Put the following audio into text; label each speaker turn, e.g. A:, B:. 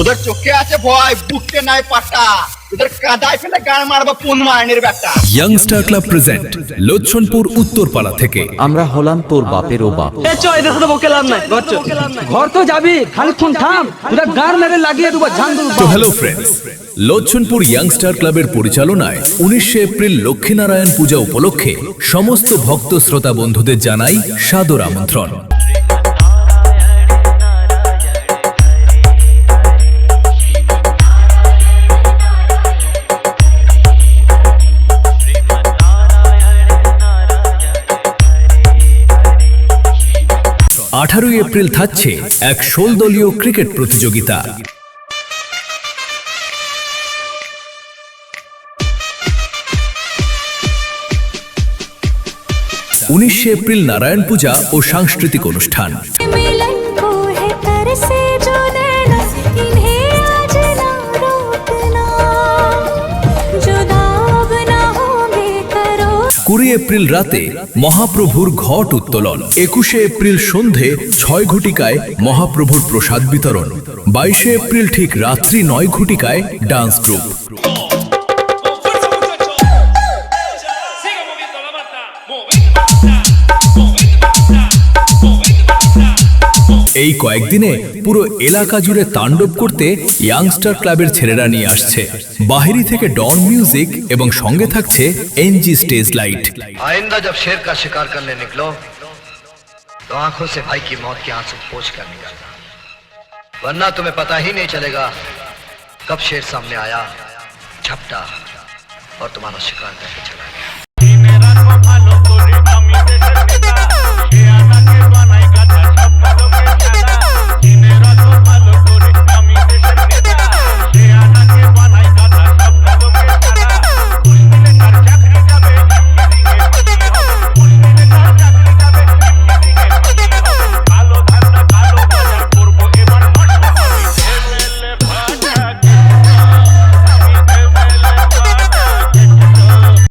A: ওদের চোখে আছে ভয় বুককে নাই পাটা ওদের কাদায় ফেলে গান মারবো কোন মায়নের ব্যাটা?
B: Youngster club present Lochanpur Uttarpara থেকে।
C: আমরা হলাম তোর বাপেরও বাপ।
D: এ চ এদের সাথে বকে লাভ নাই ঘর চ। ঘর তো যাবি খানিক্ষণ থাম তোদের গার মেরে লাগিয়ে দেবো ঝান্ডুর
B: তো হ্যালো ফ্রেন্ডস লোচনপুর ইয়াংস্টার ক্লাবের পরিচালনায় উনিশে এপ্রিল লক্ষ্মীনারায়ণ পূজা উপলক্ষে সমস্ত ভক্ত শ্রোতা বন্ধুদের জানাই সাদর আমন্ত্রণ। আঠারোই এপ্রিল থাকছে এক ষোল দলীয় ক্রিকেট প্রতিযোগিতা। উনিশে এপ্রিল নারায়ণ পূজা ও সাংস্কৃতিক অনুষ্ঠান। কুড়ি এপ্রিল রাতে মহাপ্রভুর ঘট উত্তোলন। একুশে এপ্রিল সন্ধে ছয় ঘটিকায় মহাপ্রভুর প্রসাদ বিতরণ। বাইশে এপ্রিল ঠিক রাত্রি নয় ঘটিকায় ডান্স গ্রুপ। এই কয়েকদিনে পুরো এলাকা জুড়ে তাণ্ডব করতে ইয়াংস্টার ক্লাবের ছেলেরা নিয়ে আসছে বাহিরি থেকে ডন মিউজিক এবং সঙ্গে থাকছে এনজি স্টেজ লাইট
E: आइंदा जब शेर का शिकार करने निकलो तो आंखों से भाई की मौत के आंसू पोछ कर निकलना वरना तुम्हें पता ही नहीं चलेगा कब शेर सामने आया झपटा और तुम्हारा शिकार करके चला गया